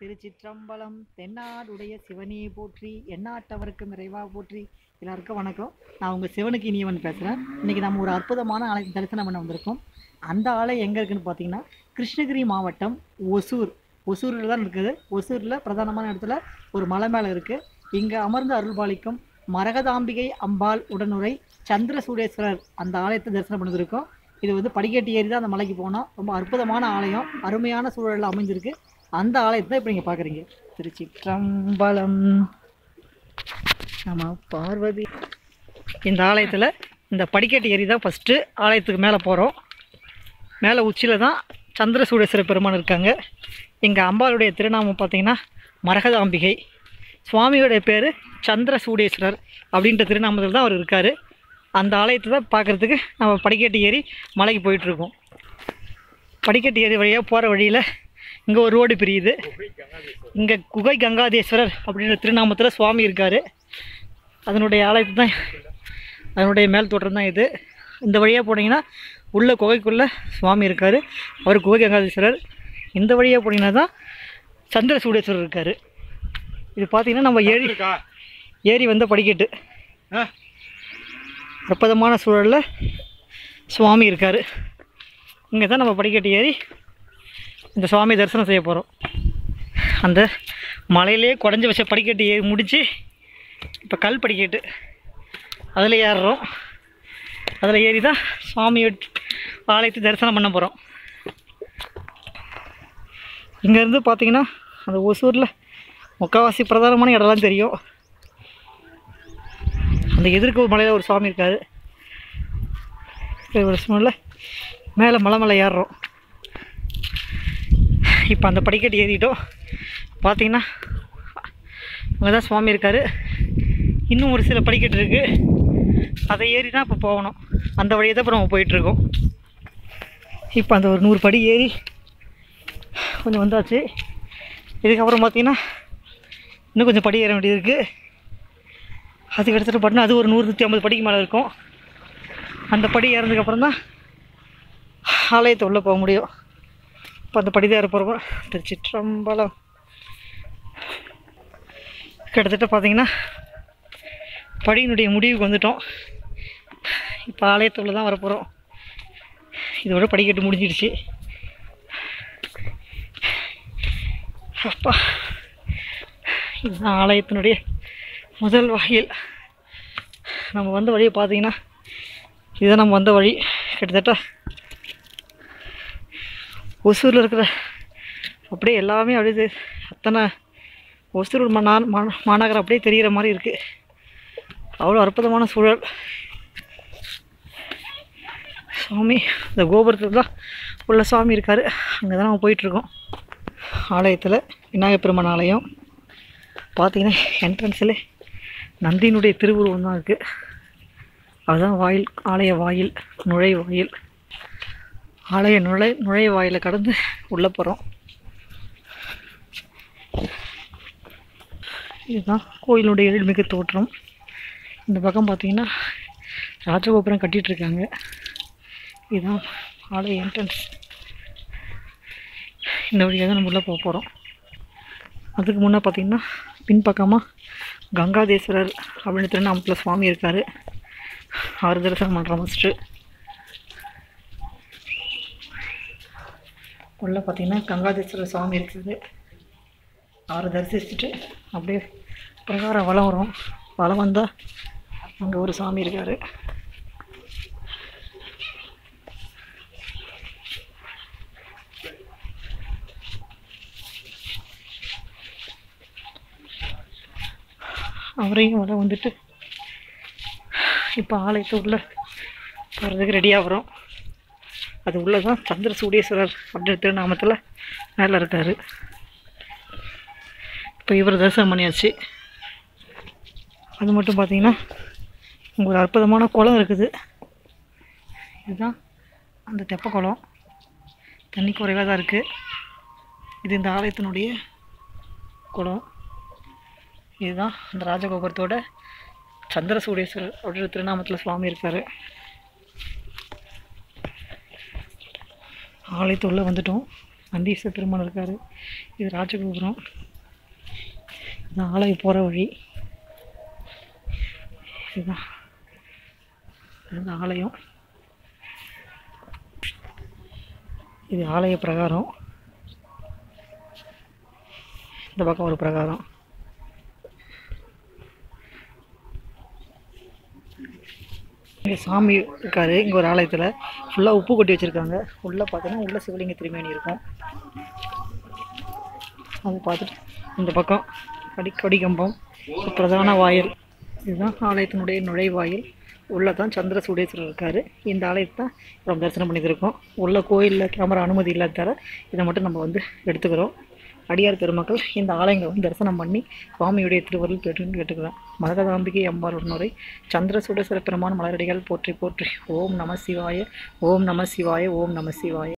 திருச்சிற்றம்பலம் தென்னாடுடைய சிவனியை போற்றி எண்ணாட்டவருக்கும் இறைவா போற்றி. எல்லாருக்கும் வணக்கம். நான் உங்கள் சிவனுக்கு இனியவன் பேசுகிறேன் இன்றைக்கி நம்ம ஒரு அற்புதமான ஆலயம் தரிசனம் பண்ண வந்திருக்கோம். அந்த ஆலயம் எங்கே இருக்குன்னு பார்த்தீங்கன்னா கிருஷ்ணகிரி மாவட்டம் ஒசூர். ஒசூரில் தான் இருக்குது. ஒசூரில் பிரதானமான இடத்துல ஒரு மலை மேலே இருக்குது இங்கே அமர்ந்து அருள்பாலிக்கும் மரகதாம்பிகை அம்பாள் உடனுரை சந்திரசூடேஸ்வரர் அந்த ஆலயத்தை தரிசனம் பண்ணிருக்கோம். இது வந்து படிக்கட்டு ஏறி தான் அந்த மலைக்கு போனோம். ரொம்ப அற்புதமான ஆலயம். அருமையான சூழலில் அமைஞ்சிருக்கு. அந்த ஆலயத்தை தான் இப்போ நீங்கள் பார்க்குறீங்க திருச்சிற்றம்பலம் நம்ம பார்வதி. இந்த ஆலயத்தில் இந்த படிக்கட்டு ஏறி தான் ஃபஸ்ட்டு ஆலயத்துக்கு மேலே போகிறோம் மேலே உச்சியில் தான் சந்திரசூடேஸ்வர பெருமான் இருக்காங்க. எங்கள் அம்பாளுடைய திருநாமம் பார்த்தீங்கன்னா மரகதாம்பிகை. சுவாமியோடைய பேர் சந்திரசூடேஸ்வரர் அப்படின்ற திருநாமத்தில் தான் அவர் இருக்கார். அந்த ஆலயத்தை தான் பார்க்குறதுக்கு நம்ம படிக்கட்டு ஏறி மலைக்கு போயிட்டுருக்கோம் படிக்கட்டு ஏறி வழியாக போகிற வழியில் இங்கே ஒரு ரோடு பிரியுது. இங்கே குகை கங்காதேஸ்வரர் அப்படின்ற திருநாமத்தில் சுவாமி இருக்கார். அதனுடைய ஆலயத்து தான் அதனுடைய மேல் தோற்றம் தான் இது. இந்த வழியாக போனீங்கன்னா உள்ள குகைக்குள்ளே சுவாமி இருக்கார். அவர் குகை கங்காதேஸ்வரர். இந்த வழியாக போனீங்கன்னா தான் சந்திர சூடேஸ்வரர் இருக்கார். இது பார்த்தீங்கன்னா நம்ம ஏறி ஏறி வந்த படிக்கட்டு. அற்புதமான சூழலில் சுவாமி இருக்கார். இங்கே தான் நம்ம படிக்கட்டு ஏறி இந்த சுவாமி தரிசனம் செய்ய போகிறோம் அந்த மலையிலே குடஞ்சி வச்ச படிக்கட்டு ஏறி முடித்து இப்போ கல் படிக்கட்டு. அதில் ஏறுறோம். அதில் ஏறி தான் சுவாமி ஆலயத்தை தரிசனம் பண்ண போகிறோம் இங்கேருந்து பார்த்தீங்கன்னா அந்த ஒசூரில் முக்கால்வாசி பிரதானமான இடம்லாம் தெரியும். அந்த எதிர்க்க ஒரு மலையில் ஒரு சுவாமி இருக்கார். ஒரு சூழ்நிலை மேலே மலை மலை ஏறுறோம். இப்போ அந்த படிக்கட்டு ஏறிட்டோம். பார்த்தீங்கன்னா அங்கே தான் சுவாமி இருக்கார். இன்னும் ஒரு சில படிக்கட்டு இருக்குது அதை ஏறி தான் இப்போ போகணும். அந்த வழியை தான் இப்போ நம்ம போயிட்டுருக்கோம் இப்போ அந்த ஒரு நூறு படி ஏறி கொஞ்சம் வந்தாச்சு. இதுக்கப்புறம் பார்த்தீங்கன்னா இன்னும் கொஞ்சம் படி ஏற வேண்டியது இருக்குது அதுக்கு எடுத்துகிட்டு அது ஒரு நூறு நூற்றி ஐம்பது படிக்கு மேலே இருக்கும். அந்த படி ஏறதுக்கப்புறம் தான் ஆலயத்தை உள்ளே போக முடியும். இப்போ அந்த படி பருவம் திருச்சிற்றம்பலம் கிட்டத்தட்ட பார்த்தீங்கன்னா படியினுடைய முடிவுக்கு வந்துட்டோம். இப்போ ஆலயத்துக்குள்ளே தான் வரப்போகிறோம் இதோட படிக்கட்டு முடிஞ்சிடுச்சு. அப்பா இதுதான் ஆலயத்தினுடைய முதல் வகையில். நம்ம வந்த வழியை பார்த்தீங்கன்னா இதுதான் நம்ம வந்த வழி. கிட்டத்தட்ட ஒசூரில் இருக்கிற அப்படியே எல்லாமே அப்படியே அத்தனை ஒசூர் மனா மா- மாநகரம் அப்படியே தெரிகிற மாதிரி இருக்குது அவ்வளோ அற்புதமான சூழல். சுவாமி இந்த கோபுரத்தில் தான் உள்ள சுவாமி இருக்கார். அங்கே தான் நம்ம போயிட்டுருக்கோம். ஆலயத்தில் விநாயகப் பெருமான் ஆலயம். பார்த்தீங்கன்னா என்ட்ரன்ஸில் நந்தியினுடைய திருவுருவம் தான் இருக்குது அதுதான் வாயில் ஆலய வாயில் நுழைவாயில். ஆலய நுழை நுழைய வாயிலை கடந்து உள்ளே போகிறோம் இதுதான் கோயிலுடைய எழில்மிகு தோற்றம். இந்த பக்கம் பார்த்தீங்கன்னா ராஜகோபுரம் கட்டிகிட்ருக்காங்க இருக்காங்க இதுதான் ஆலய என்ட்ரன்ஸ் இந்த வழியாக தான் நம்ம உள்ளே போக போகிறோம் அதுக்கு முன்னே பார்த்திங்கன்னா பின்பக்கமாக கங்காதேஸ்வரர் அப்படின்னு திருநாமத்தில் சுவாமி இருக்கார். ஆறு தரிசனம் பண்ணுற ஃபஸ்ட்டு உள்ளே பார்த்தீங்கன்னா கங்காதேஸ்வரர் சுவாமி இருக்குது. அவரை தரிசிச்சுட்டு அப்படியே பிரகாரம் வளம் வரும். வளம் வந்தால் அங்கே ஒரு சாமி இருக்கார். அவரையும் வளம் வந்துட்டு இப்போ ஆலயத்து உள்ள போகிறதுக்கு ரெடியாகிறோம் அது உள்ளே தான் சந்திர சூடேஸ்வரர் அப்படின்ற திருநாமத்தில் மேலே இருக்கார். இப்போ இவர் தரிசனம் பண்ணியாச்சு. அது மட்டும் பார்த்தீங்கன்னா இங்கே ஒரு அற்புதமான குளம் இருக்குது. இதுதான் அந்த தெப்ப குளம். தண்ணி குறைவாக தான் இருக்குது இது இந்த ஆலயத்தினுடைய குளம். இதுதான் அந்த ராஜகோபுரத்தோட சந்திர சூடேஸ்வரர் அப்படின்ற திருநாமத்தில் சுவாமி இருக்கார். ஆலயத்து உள்ளே வந்துட்டோம். நந்தீஸ்வர பெருமாள் இருக்கார் இது ராஜகோபுரம். இது ஆலயம் போகிற வழி. இதுதான். இது ஆலயம். இது ஆலய பிரகாரம். இந்த பக்கம் ஒரு பிரகாரம். இங்கே சாமி இருக்கார். இங்கே ஒரு ஆலயத்தில் ஃபுல்லாக உப்பு கொட்டி வச்சுருக்காங்க. உள்ளே பார்த்தோன்னா உள்ளே சிவலிங்க திருமேனி இருக்கும். அது பார்த்துட்டு இந்த பக்கம் கடி கொடிகம்பம் பிரதான வாயில். இதுதான் ஆலயத்தினுடைய நுழைவாயில். உள்ளே தான் சந்திர சூடேஸ்வரர் இருக்கார். இந்த ஆலயத்தை தான் நம்ம தரிசனம் பண்ணியிருக்கோம். உள்ள கோயிலில் கேமரா அனுமதி இல்லாத தவிர இதை மட்டும் நம்ம வந்து எடுத்துக்கிறோம். அடியார் பெருமக்கள் இந்த ஆலயங்களை வந்து தரிசனம் பண்ணி சுவாமியுடைய திருவருள் பெற்றுன்னு கேட்டுக்கிறேன் மரகதாம்பிகை அம்பாள் உடனுரை சந்திர சூடேஸ்வர பெருமான் மலரடிகள் போற்றி போற்றி ஓம் நம சிவாய ஓம் நம சிவாய ஓம் நம சிவாய.